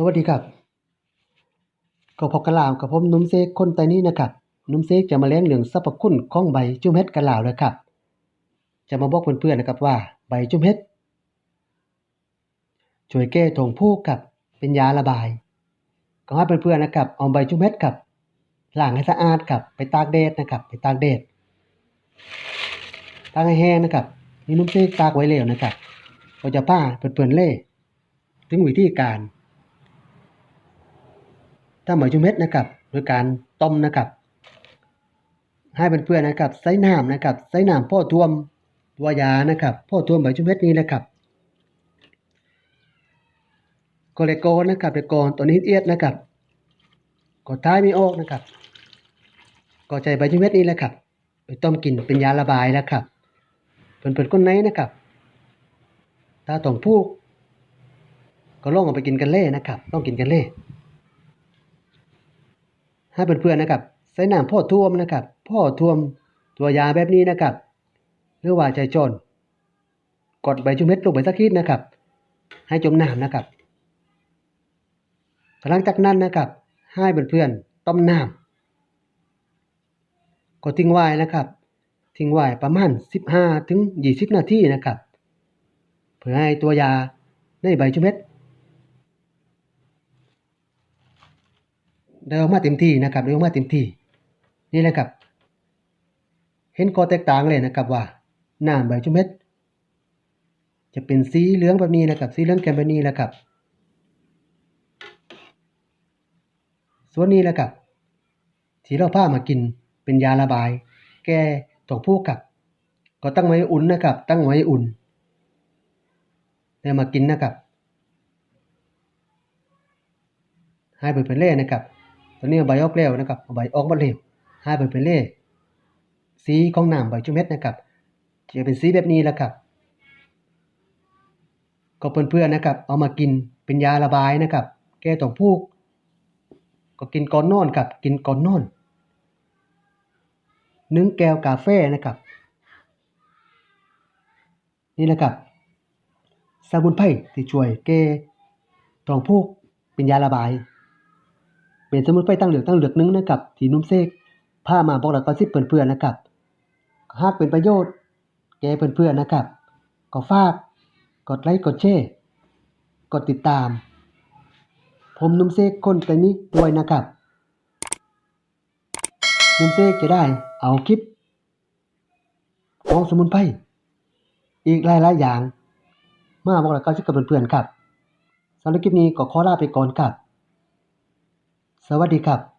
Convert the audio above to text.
สวัสดีครับ ก็พบกันลาวกับผมนุ่มเซกคนไตนี้นะครับนุ่มเซกจะมาแล้งเรื่องสรรพคุณของใบจุ่มเฮ็ดกันลาวเลยครับ จะมาบอกเพื่อนๆนะครับว่าใบจุ่มเฮ็ดช่วยแก้ทงผูกครับเป็นยาระบาย ก็ให้เพื่อนๆนะครับเอาใบจุ่มเฮ็ดครับล้างให้สะอาดครับไปตากแดดนะครับ ไปตากแดดตากให้แห้งนะครับนี่นุ่มเซกตากไว้แล้วนะครับ ก็จะพาเพื่อนๆเล่ ถึงวิธีการ ถ้าหมายจุ่มเม็ดนะครับโดยการต้มนะครับให้เพื่อนๆนะครับใส่น้ำนะครับใส่น้ำพ่อท่วมตัวยานะครับพ่อท่วมใบจุ่มเม็ดนี้นะครับก็เลยโกนนะครับเลยโกนตัวนี้เอียดนะครับก็ท้ายไม่ออกนะครับก็ใจใบจุ่มเม็ดนี้แหละครับไปต้มกินเป็นยาระบายแล้วครับเพื่อนๆคนไหนนะครับถ้าต้องพูกก็ลองเอาไปกินกันเล่นะครับต้องกินกันเล่ ให้เพื่อนๆนะครับ ใส่น้ำพ่อท่วมนะครับ พ่อท่วมตัวยาแบบนี้นะครับ หรือว่าใจจนกดใบจุ่มเม็ดลงไปสักนิดนะครับ ให้จมน้ำนะครับ หลังจากนั้นนะครับ ให้เพื่อนๆต้มน้ำก็ทิ้งไว้นะครับ ทิ้งไว้ประมาณ 15ถึง20 นาทีนะครับ เพื่อให้ตัวยาในใบจุ่มเม็ด ได้ออกมาเต็มที่นะครับได้ออกมาเต็มที่ นี่แหละครับ เห็นข้อแตกต่างเลยนะครับว่าน้ำใบจุ่มเม็ด จะเป็นสีเหลืองแบบนี้นะครับสีเหลืองแก่แบบนี้แหละครับ ส่วนนี้แหละครับที่เราพามากินเป็นยาระบาย แก้ท้องผูกกับ ก็ตั้งไว้อุ่นนะครับ ตั้งไว้อุ่นแล้วมากินนะครับให้เปิดเป็นเล่นะครับ ตอนนี้ใบออกแล้วนะครับใบออกหมดแล้วให้เปิดเป็นเล่สีของน้ำใบจุเม็ดนะครับจะเป็นสีแบบนี้แหละครับก็เพื่อนๆนะครับ เอามากินเป็นยาระบายนะครับ แก้ท้องผูก ก็กินก่อนนอนครับ กินก่อนนอนนึ่งแก้วกาแฟนะครับ นี่แหละครับสมุนไพรที่ช่วยแก้ท้องผูกเป็นยาระบาย เป็นสมุนไพรตั้งเหลือกตั้งเหลือกนึงนะครับที่นุ่มเซกพามาบอกแล้วก็สิเพื่อนๆนะครับหากเป็นประโยชน์ แก่เพื่อนๆนะครับก็ฝากกดไลค์กดแชร์กดติดตาม ผมนุ่มเซกคนแต่นี้ด้วยนะครับนุ่มเซกจะได้เอาคลิปของสมุนไพรอีกหลายๆอย่าง มาบอกแล้วก็สิกับเพื่อนๆครับสำหรับคลิปนี้ก็ขอลาไปก่อนครับ สวัสดีครับ